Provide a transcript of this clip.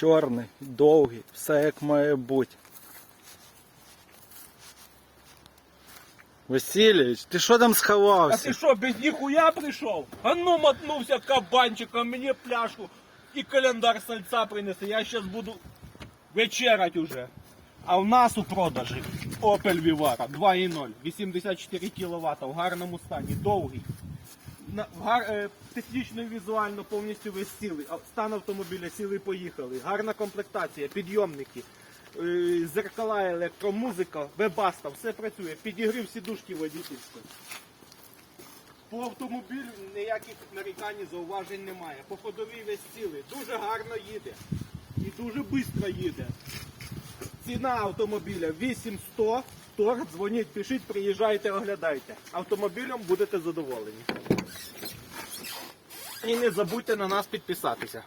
чорний, довгий, все як має бути. Васильович, ти що там А сховався? ти що, без ніхуя прийшов? А ну мотнувся кабанчиком, мені пляшку і календар сальця принеси. Я зараз буду вечерять уже. А в нас у продажі Opel Vivara 2.0, 84 кВт в гарному стані, довгий. Е, технічно і візуально повністю весь цілий. Стан автомобіля сіли поїхали. Гарна комплектація, підйомники, е, зеркала, електромузика, вебаста, все працює. Підігрів сідушки водительської. По автомобілю ніяких нарікань, і зауважень немає. По ходовій весь цілий. Дуже гарно їде. І дуже швидко їде. Ціна автомобіля 8100. Торг, дзвоніть, пишіть, приїжджайте, оглядайте. Автомобілем будете задоволені. І не забудьте на нас підписатися.